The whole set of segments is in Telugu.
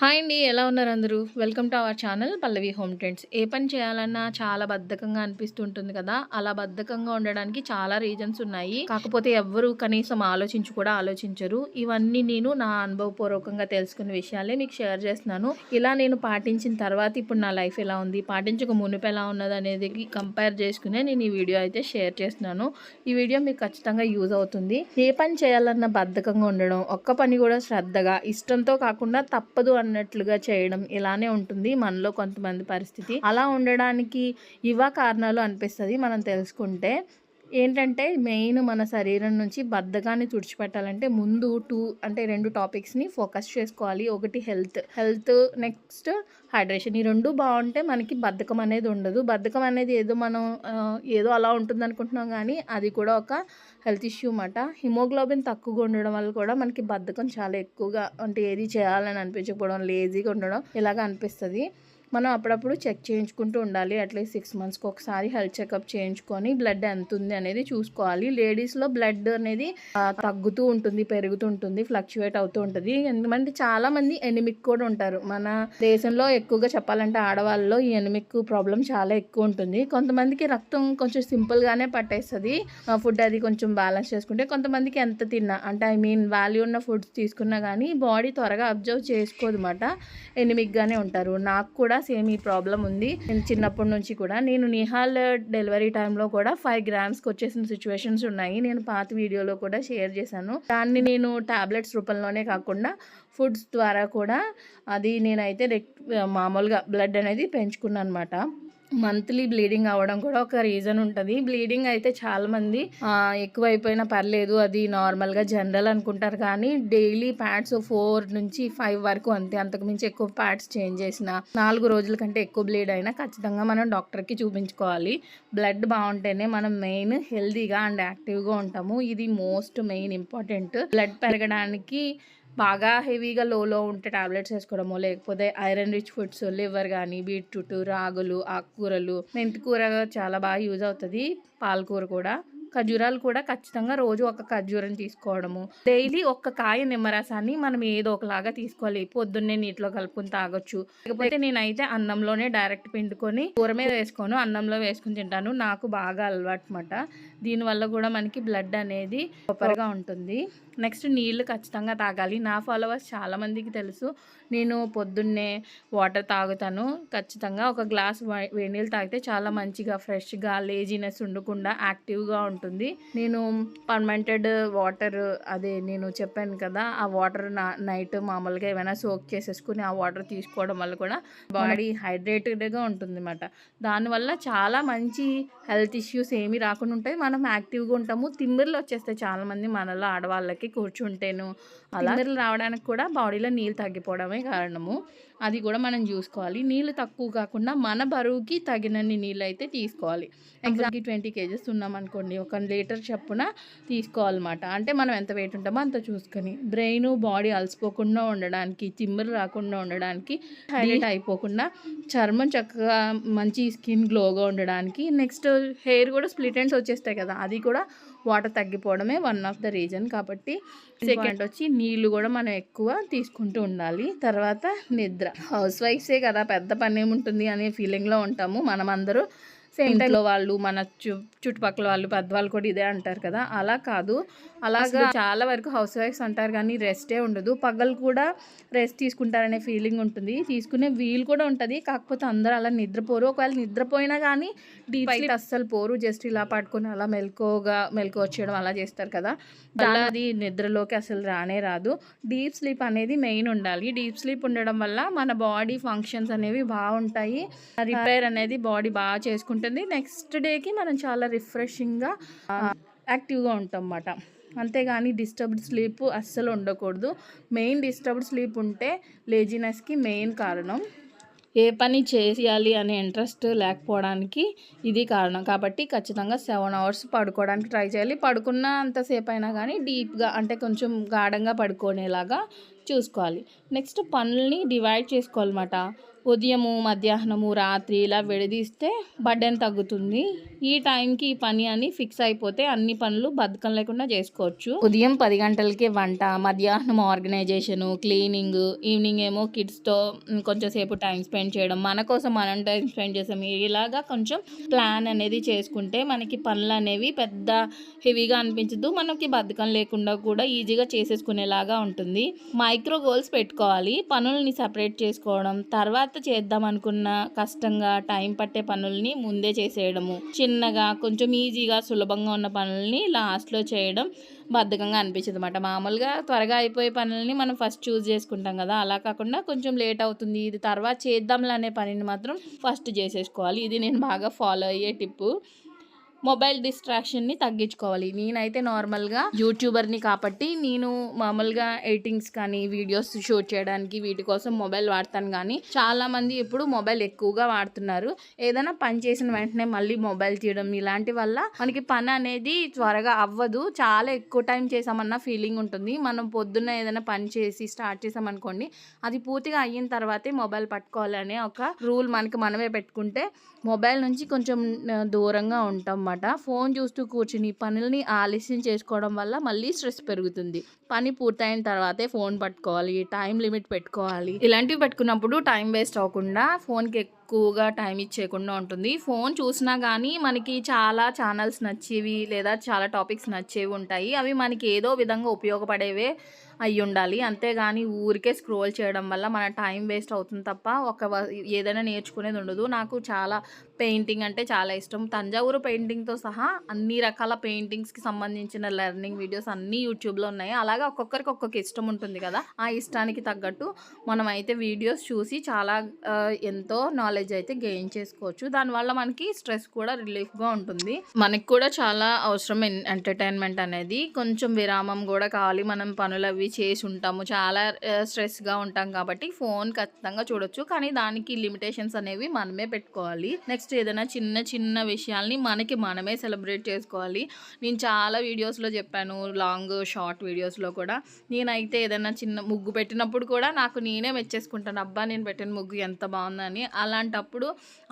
హాయ్ అండి ఎలా ఉన్నారు అందరూ? Welcome to our channel Pallavi home trends ఏ పని చేయాలన్నా చాలా బద్ధకంగా అనిపిస్తుంటుంది కదా? అలా బద్ధకంగా ఉండడానికి చాలా రీజన్స్ ఉన్నాయి. కాకపోతే ఎవ్వరూ కనీసం ఆలోచించి కూడా ఆలోచించరు. ఇవన్నీ నేను నా అనుభవపూర్వకంగా తెలుసుకున్న విషయాలే మీకు షేర్ చేస్తున్నాను. ఇలా నేను పాటించిన తర్వాత ఇప్పుడు నా లైఫ్ ఎలా ఉంది? పాటించక మునుపు ఎలా ఉన్నది అనేది కంపేర్ చేసుకునే నేను ఈ వీడియో అయితే షేర్ చేస్తున్నాను. ఈ వీడియో మీకు ఖచ్చితంగా యూజ్ అవుతుంది. ఏ పని చేయాలన్నా బద్ధకంగా ఉండడం ఒక్క పని కూడా శ్రద్ధగా ఇష్టంతో కాకుండా తప్పదు ఉన్నట్లుగా చేయడం ఇలానే ఉంటుంది మనలో కొంతమంది పరిస్థితి. అలా ఉండడానికి ఇవా కారణాలు అనిపిస్తుంది మనం తెలుసుకుంటే. ఏంటంటే మెయిన్ మన శరీరం నుంచి బద్ధకాన్ని తుడిచిపెట్టాలంటే ముందు టూ అంటే రెండు టాపిక్స్ని ఫోకస్ చేసుకోవాలి. ఒకటి హెల్త్. Health next hydration. ఈ రెండు బాగుంటే మనకి బద్ధకం అనేది ఉండదు. బద్ధకం అనేది ఏదో మనం ఏదో అలా ఉంటుంది అనుకుంటున్నాం కానీ అది కూడా ఒక హెల్త్ ఇష్యూ అన్నమాట. హిమోగ్లోబిన్ తక్కువగా ఉండడం వల్ల కూడా మనకి బద్ధకం చాలా ఎక్కువగా అంటే ఏది చేయాలని అనిపించకపోవడం లేజీగా ఉండడం ఇలాగ అనిపిస్తుంది. మనం అప్పుడప్పుడు చెక్ చేయించుకుంటూ ఉండాలి. అట్లీస్ట్ సిక్స్ మంత్స్కి ఒకసారి హెల్త్ చెకప్ చేయించుకొని బ్లడ్ ఎంత ఉంది అనేది చూసుకోవాలి. లేడీస్లో బ్లడ్ అనేది తగ్గుతూ ఉంటుంది పెరుగుతూ ఉంటుంది ఫ్లక్చువేట్ అవుతూ ఉంటుంది. ఎందుకంటే చాలా మంది ఎనిమిక్ కూడా ఉంటారు. మన దేశంలో ఎక్కువగా చెప్పాలంటే ఆడవాళ్ళలో ఈ ఎనిమిక్ ప్రాబ్లం చాలా ఎక్కువ ఉంటుంది. కొంతమందికి రక్తం కొంచెం సింపుల్గానే పట్టేస్తుంది. ఫుడ్ అది కొంచెం బ్యాలెన్స్ చేసుకుంటే కొంతమందికి ఎంత తిన్నా అంటే ఐ మీన్ వాల్యూ ఉన్న ఫుడ్స్ తీసుకున్నా కానీ బాడీ త్వరగా అబ్జర్వ్ చేసుకోదు అనమాట ఎనిమిక్గానే ఉంటారు. నాకు కూడా సేమ్ ఈ ప్రాబ్లం ఉంది. నేను చిన్నప్పటి నుంచి కూడా నేను నిహాల్ డెలివరీ టైంలో కూడా ఫైవ్ గ్రామ్స్కి వచ్చేసిన సిచ్యువేషన్స్ ఉన్నాయి. నేను పాత వీడియోలో కూడా షేర్ చేశాను. దాన్ని నేను టాబ్లెట్స్ రూపంలోనే కాకుండా ఫుడ్స్ ద్వారా కూడా అది నేనైతే రెక్- మామూలుగా బ్లడ్ అనేది పెంచుకున్నాను అనమాట మంత్లీ బ్లీడింగ్ అవ్వడం కూడా ఒక రీజన్ ఉంటుంది. బ్లీడింగ్ అయితే చాలా మంది ఎక్కువ అయిపోయినా పర్లేదు అది నార్మల్గా జనరల్ అనుకుంటారు. కానీ డైలీ ప్యాడ్స్ ఫోర్ నుంచి ఫైవ్ వరకు అంతే. అంతకుమించి ఎక్కువ ప్యాడ్స్ చేంజ్ చేసిన నాలుగు రోజుల కంటే ఎక్కువ బ్లీడ్ అయినా ఖచ్చితంగా మనం డాక్టర్కి చూపించుకోవాలి. బ్లడ్ బాగుంటేనే మనం మెయిన్ హెల్దీగా అండ్ యాక్టివ్గా ఉంటాము. ఇది మోస్ట్ మెయిన్ ఇంపార్టెంట్. బ్లడ్ పెరగడానికి బాగా హెవీగా లోలో ఉంటే టాబ్లెట్స్ వేసుకోవడము లేకపోతే ఐరన్ రిచ్ ఫుడ్స్ లివర్ కానీ బీట్రూట్ రాగులు ఆకుకూరలు మెంతి కూర చాలా బాగా యూజ్ అవుతుంది. పాలకూర కూడా. ఖర్జూరాలు కూడా ఖచ్చితంగా రోజు ఒక ఖర్జూరం తీసుకోవడము. డైలీ ఒక్క కాయ నిమ్మరసాన్ని మనం ఏదో ఒకలాగా తీసుకోవాలి. పొద్దున్నే నీటిలో కలుపుకొని తాగొచ్చు. లేకపోతే నేనైతే అన్నంలోనే డైరెక్ట్ పిండుకొని కూర మీద వేసుకోను. అన్నంలో వేసుకుని తింటాను. నాకు బాగా అలవాటు అనమాట దీనివల్ల కూడా మనకి బ్లడ్ అనేది ప్రాపర్గా ఉంటుంది. నెక్స్ట్ నీళ్ళు ఖచ్చితంగా తాగాలి. నా ఫాలోవర్స్ చాలా మందికి తెలుసు. నేను పొద్దున్నే వాటర్ తాగుతాను. ఖచ్చితంగా ఒక గ్లాస్ వై- వేడి నీళ్ళు తాగితే చాలా మంచిగా ఫ్రెష్గా లేజీనెస్ ఉండకుండా యాక్టివ్గా ఉంటుంది. నేను పర్మెంటెడ్ వాటర్ అదే నేను చెప్పాను కదా ఆ వాటర్ నా నైట్ మామూలుగా ఏమైనా సోక్ చేసేసుకుని ఆ వాటర్ తీసుకోవడం వల్ల కూడా బాడీ హైడ్రేటెడ్గా ఉంటుంది అనమాట దానివల్ల చాలా మంచి హెల్త్ ఇష్యూస్ ఏమీ రాకుండా ఉంటాయి. మనం యాక్టివ్గా ఉంటాము. తిమ్మిర్లు వచ్చేస్తాయి చాలా మంది మనలో ఆడవాళ్ళకి కూర్చుంటేను అలా రావడానికి కూడా బాడీలో నీళ్ళు తగ్గిపోవడమే కారణము. అది కూడా మనం చూసుకోవాలి. నీళ్ళు తక్కువ కాకుండా మన బరువుకి తగినన్ని నీళ్ళు అయితే తీసుకోవాలి ఎగ్జామ్కి ట్వంటీ కేజెస్ ఉన్నాం అనుకోండి ఒక లీటర్ చప్పున తీసుకోవాలన్నమాట. అంటే మనం ఎంత వెయిట్ ఉంటామో అంత చూసుకొని. బ్రెయిన్ బాడీ అలసిపోకుండా ఉండడానికి తిమ్మిరి రాకుండా ఉండడానికి హైలైట్ అయిపోకుండా చర్మం చక్కగా మంచి స్కిన్ గ్లోగా ఉండడానికి నెక్స్ట్ హెయిర్ కూడా స్ప్లిట్ ఎండ్స్ వచ్చేస్తాయి కదా అది కూడా వాటర్ తగ్గిపోవడమే వన్ ఆఫ్ ద రీజన్ కాబట్టి సెకండ్ వచ్చి నీళ్ళు కూడా మనం ఎక్కువ తీసుకుంటూ ఉండాలి. తర్వాత నిద్ర. హౌస్ వైఫ్సే కదా పెద్ద పని ఏముంటుంది అనే ఫీలింగ్లో ఉంటాము. మనం అందరూ సేమ్ టైంలో వాళ్ళు మన చు చుట్టుపక్కల వాళ్ళు పెద్దవాళ్ళు కూడా ఇదే అంటారు కదా. అలా కాదు. అలాగా చాలా వరకు హౌస్ వైఫ్స్ అంటారు కానీ రెస్టే ఉండదు. పగలు కూడా రెస్ట్ తీసుకుంటారనే ఫీలింగ్ ఉంటుంది. తీసుకునే వీలు కూడా ఉంటుంది. కాకపోతే అందరూ అలా నిద్రపోరు. ఒకవేళ నిద్రపోయినా కానీ డీప్ స్లీప్ అస్సలు పోరు. జస్ట్ ఇలా పట్టుకొని అలా మెలకువగా మెలకు వచ్చేయడం అలా చేస్తారు కదా. అలా అది నిద్రలోకి అసలు రానే రాదు. డీప్ స్లీప్ అనేది మెయిన్ ఉండాలి. డీప్ స్లీప్ ఉండడం వల్ల మన బాడీ ఫంక్షన్స్ అనేవి బాగుంటాయి. రిపేర్ అనేది బాడీ బాగా ఉంటుంది. నెక్స్ట్ డేకి మనం చాలా రిఫ్రెషింగ్గా యాక్టివ్గా ఉంటాం అన్నమాట అంతేగాని డిస్టర్బ్డ్ స్లీప్ అస్సలు ఉండకూడదు. మెయిన్ డిస్టర్బ్డ్ స్లీప్ ఉంటే లేజినెస్కి మెయిన్ కారణం. ఏ పని చేయాలి అనే ఇంట్రెస్ట్ లేకపోవడానికి ఇది కారణం. కాబట్టి ఖచ్చితంగా సెవెన్ అవర్స్ పడుకోవడానికి ట్రై చేయాలి. పడుకున్న అంతసేపు అయినా కానీ డీప్గా అంటే కొంచెం గాఢంగా పడుకునేలాగా చూసుకోవాలి. నెక్స్ట్ పనుల్ని డివైడ్ చేసుకోవాలన్నమాట. ఉదయము మధ్యాహ్నము రాత్రి ఇలా విడదీస్తే బడ్డెన్ తగ్గుతుంది. ఈ టైంకి ఈ పని అని ఫిక్స్ అయిపోతే అన్ని పనులు బద్ధకం లేకుండా చేసుకోవచ్చు. ఉదయం పది గంటలకి వంట మధ్యాహ్నం ఆర్గనైజేషను క్లీనింగ్ ఈవినింగ్ ఏమో కిడ్స్తో కొంచెం సేపు టైం స్పెండ్ చేయడం మన కోసం మనం టైం స్పెండ్ చేసాం ఇలాగా కొంచెం ప్లాన్ అనేది చేసుకుంటే మనకి పనులు అనేవి పెద్ద హెవీగా అనిపించదు. మనకి బద్ధకం లేకుండా కూడా ఈజీగా చేసేసుకునేలాగా ఉంటుంది. మైక్రో గోల్స్ పెట్టుకోవాలి. పనుల్ని సపరేట్ చేసుకోవడం తర్వాత చేద్దాం అనుకున్న కష్టంగా టైం పట్టే పనుల్ని ముందే చేసేయడము. చిన్నగా కొంచెం ఈజీగా సులభంగా ఉన్న పనుల్ని లాస్ట్లో చేయడం బద్ధకంగా అనిపించదు అనమాట మామూలుగా త్వరగా అయిపోయే పనులని మనం ఫస్ట్ చూస్ చేసుకుంటాం కదా అలా కాకుండా కొంచెం లేట్ అవుతుంది. ఇది తర్వాత చేద్దాంలే అనే పనిని మాత్రం ఫస్ట్ చేసేసుకోవాలి. ఇది నేను బాగా ఫాలో అయ్యే టిప్పు మొబైల్ డిస్ట్రాక్షన్ని తగ్గించుకోవాలి. నేనైతే నార్మల్గా యూట్యూబర్ని కాబట్టి నేను మామూలుగా ఎడిటింగ్స్ కానీ వీడియోస్ షూట్ చేయడానికి వీటి కోసం మొబైల్ వాడతాను కానీ చాలామంది ఇప్పుడు మొబైల్ ఎక్కువగా వాడుతున్నారు. ఏదైనా పని చేసిన వెంటనే మళ్ళీ మొబైల్ తీయడం ఇలాంటి వల్ల మనకి పని అనేది త్వరగా అవ్వదు. చాలా ఎక్కువ టైం చేసామన్న ఫీలింగ్ ఉంటుంది. మనం పొద్దున్న ఏదైనా పని చేసి స్టార్ట్ చేసామనుకోండి అది పూర్తిగా అయిన తర్వాతే మొబైల్ పట్టుకోవాలనే ఒక రూల్ మనకి మనమే పెట్టుకుంటే మొబైల్ నుంచి కొంచెం దూరంగా ఉంటాం అనమాట. ఫోన్ చూస్తూ కూర్చుని పనుల్ని ఆలస్యం చేసుకోవడం వల్ల మళ్ళీ స్ట్రెస్ పెరుగుతుంది. పని పూర్తయిన తర్వాతే ఫోన్ పట్టుకోవాలి టైం లిమిట్ పెట్టుకోవాలి. ఇలాంటివి పెట్టుకున్నప్పుడు టైం వేస్ట్ అవ్వకుండా ఫోన్కి ఎక్కువగా టైం ఇచ్చేయకుండా ఉంటుంది. ఫోన్ చూసినా కానీ మనకి చాలా ఛానల్స్ నచ్చేవి లేదా చాలా టాపిక్స్ నచ్చేవి ఉంటాయి. అవి మనకి ఏదో విధంగా ఉపయోగపడేవే అయి ఉండాలి అంతేగాని ఊరికే స్క్రోల్ చేయడం వల్ల మన టైం వేస్ట్ అవుతుంది తప్ప ఒక ఏదైనా నేర్చుకునేది ఉండదు. నాకు చాలా పెయింటింగ్ అంటే చాలా ఇష్టం. తంజావూరు పెయింటింగ్తో సహా అన్ని రకాల పెయింటింగ్స్కి సంబంధించిన లెర్నింగ్ వీడియోస్ అన్నీ యూట్యూబ్లో ఉన్నాయి. అలాగే ఒక్కొక్కరికి ఒక్కొక్క ఇష్టం ఉంటుంది కదా. ఆ ఇష్టానికి తగ్గట్టు మనం అయితే వీడియోస్ చూసి చాలా ఎంతో నాలెడ్జ్ అయితే గెయిన్ చేసుకోవచ్చు. దానివల్ల మనకి స్ట్రెస్ కూడా రిలీఫ్గా ఉంటుంది. మనకి కూడా చాలా అవసరం ఎంటర్టైన్మెంట్ అనేది. కొంచెం విరామం కూడా కావాలి. మనం పనులు అవి చేసి ఉంటాము. చాలా స్ట్రెస్గా ఉంటాం కాబట్టి ఫోన్ ఖచ్చితంగా చూడొచ్చు. కానీ దానికి లిమిటేషన్స్ అనేవి మనమే పెట్టుకోవాలి. నెక్స్ట్ ఏదైనా చిన్న చిన్న విషయాల్ని మనకి మనమే సెలబ్రేట్ చేసుకోవాలి. నేను చాలా వీడియోస్లో చెప్పాను. లాంగ్ షార్ట్ వీడియోస్లో కూడా. నేనైతే ఏదైనా చిన్న ముగ్గు పెట్టినప్పుడు కూడా నాకు నేనే మెచ్చేసుకుంటాను అబ్బా నేను పెట్టిన ముగ్గు ఎంత బాగుందని. అలాంటి అలాంటప్పుడు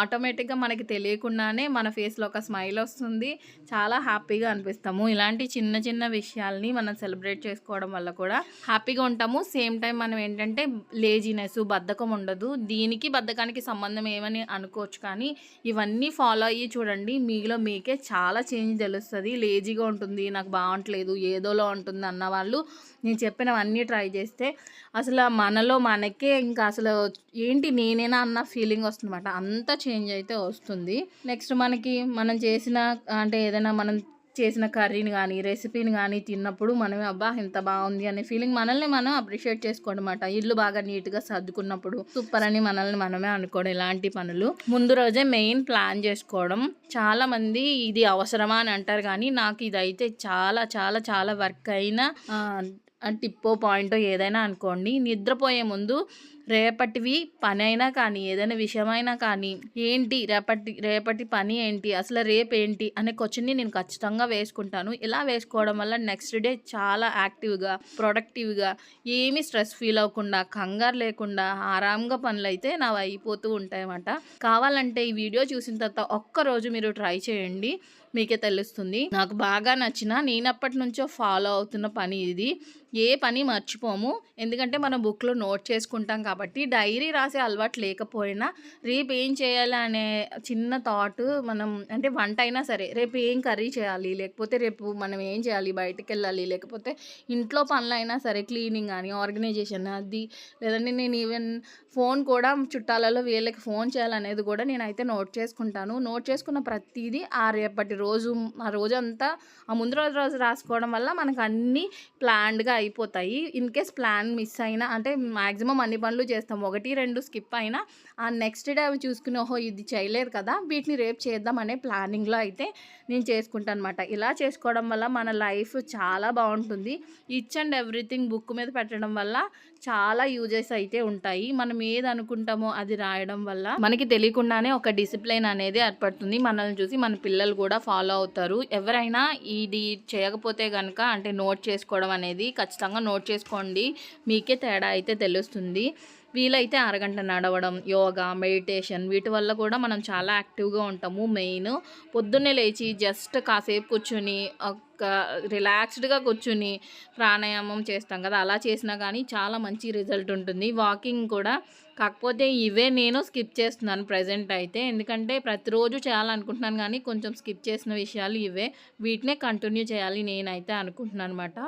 ఆటోమేటిక్గా మనకి తెలియకుండానే మన ఫేస్లో ఒక స్మైల్ వస్తుంది. చాలా హ్యాపీగా అనిపిస్తాము. ఇలాంటి చిన్న చిన్న విషయాల్ని మనం సెలబ్రేట్ చేసుకోవడం వల్ల కూడా హ్యాపీగా ఉంటాము. సేమ్ టైం మనం ఏంటంటే లేజినెస్ బద్ధకం ఉండదు. దీనికి బద్ధకానికి సంబంధం ఏమని అనుకోవచ్చు కానీ ఇవన్నీ ఫాలో అయ్యి చూడండి. మీలో మీకే చాలా చేంజ్ తెలుస్తుంది. లేజీగా ఉంటుంది నాకు బాగుంటలేదు ఏదోలో ఉంటుంది అన్న వాళ్ళు నేను చెప్పినవన్నీ ట్రై చేస్తే అసలు మనలో మనకే ఇంకా అసలు ఏంటి నేనేనా అన్న ఫీలింగ్ వస్తుందన్నమాట. అంత చేంజ్ అయితే వస్తుంది. నెక్స్ట్ మనకి మనం చేసిన అంటే ఏదైనా మనం చేసిన కర్రీని కానీ రెసిపీని కానీ తిన్నప్పుడు మనమే అబ్బా ఇంత బాగుంది అనే ఫీలింగ్ మనల్ని మనం అప్రిషియేట్ చేసుకోవడం అనమాట ఇల్లు బాగా నీట్గా సర్దుకున్నప్పుడు సూపర్ అని మనల్ని మనమే అనుకోవడం ఇలాంటి పనులు. ముందు రోజే మెయిన్ ప్లాన్ చేసుకోవడం. చాలా మంది ఇది అవసరమా అని అంటారు కానీ నాకు ఇది అయితే చాలా చాలా చాలా వర్క్ అయిన టిప్పో పాయింటో ఏదైనా అనుకోండి నిద్రపోయే ముందు రేపటివి పని అయినా కానీ ఏదైనా విషయమైనా కానీ ఏంటి రేపటి రేపటి పని ఏంటి అసలు రేపు ఏంటి అనే క్వశ్చన్ని నేను ఖచ్చితంగా వేసుకుంటాను. ఇలా వేసుకోవడం వల్ల నెక్స్ట్ డే చాలా యాక్టివ్గా ప్రొడక్టివ్గా ఏమీ స్ట్రెస్ ఫీల్ అవ్వకుండా కంగారు లేకుండా ఆరాంగా పనులు అయితే నావి అయిపోతూ ఉంటాయన్నమాట. కావాలంటే ఈ వీడియో చూసిన తర్వాత ఒక్కరోజు మీరు ట్రై చేయండి. మీకే తెలుస్తుంది. నాకు బాగా నచ్చిన నేనప్పటి నుంచో ఫాలో అవుతున్న పని ఇది. ఏ పని మర్చిపోము. ఎందుకంటే మనం బుక్లో నోట్ చేసుకుంటాం కాబట్టి డైరీ రాసే అలవాటు లేకపోయినా రేపు ఏం చేయాలి అనే చిన్న థాట్ మనం అంటే వంట అయినా సరే రేపు ఏం కర్రీ చేయాలి? లేకపోతే రేపు మనం ఏం చేయాలి? బయటకు వెళ్ళాలి? లేకపోతే ఇంట్లో పనులు అయినా సరే క్లీనింగ్ కానీ ఆర్గనైజేషన్ అది లేదంటే నేను ఈవెన్ ఫోన్ కూడా చుట్టాలలో వీళ్ళకి ఫోన్ చేయాలనేది కూడా నేనైతే నోట్ చేసుకుంటాను. నోట్ చేసుకున్న ప్రతిదీ ఆ రేపటి రోజు ఆ రోజంతా ఆ ముందు రోజు రోజు రాసుకోవడం వల్ల మనకు అన్నీ ప్లాన్డ్గా అయిపోతాయి. ఇన్ కేస్ ప్లాన్ మిస్ అయినా అంటే మ్యాక్సిమం అన్ని పనులు చేస్తాం. ఒకటి రెండు స్కిప్ అయినా ఆ నెక్స్ట్ డే అవి చూసుకుని ఓహో ఇది చేయలేదు కదా వీటిని రేపు చేద్దాం అనే ప్లానింగ్లో అయితే నేను చేసుకుంటాను అనమాట ఇలా చేసుకోవడం వల్ల మన లైఫ్ చాలా బాగుంటుంది. ఈచ్ అండ్ ఎవ్రీథింగ్ బుక్ మీద పెట్టడం వల్ల చాలా యూజెస్ అయితే ఉంటాయి. మనం ఏది అనుకుంటామో అది రాయడం వల్ల మనకి తెలియకుండానే ఒక డిసిప్లిన్ అనేది ఏర్పడుతుంది. మనల్ని చూసి మన పిల్లలు కూడా ఫాలో అవుతారు. ఎవరైనా ఇది చేయకపోతే కనుక అంటే నోట్ చేసుకోవడం అనేది ఖచ్చితంగా నోట్ చేసుకోండి. మీకే తేడా అయితే తెలుస్తుంది. వీలైతే అరగంట నడవడం యోగా మెడిటేషన్ వీటి వల్ల కూడా మనం చాలా యాక్టివ్గా ఉంటాము. మెయిన్ పొద్దున్నే లేచి జస్ట్ కాసేపు కూర్చుని ఒక రిలాక్స్డ్గా కూర్చుని ప్రాణాయామం చేస్తాం కదా అలా చేసినా కానీ చాలా మంచి రిజల్ట్ ఉంటుంది. వాకింగ్ కూడా కాకపోతే ఇవే నేను స్కిప్ చేస్తున్నాను ప్రజెంట్ అయితే. ఎందుకంటే ప్రతిరోజు చేయాలనుకుంటున్నాను కానీ కొంచెం స్కిప్ చేసిన విషయాలు ఇవే. వీటినే కంటిన్యూ చేయాలి నేనైతే అనుకుంటున్నాను అనమాట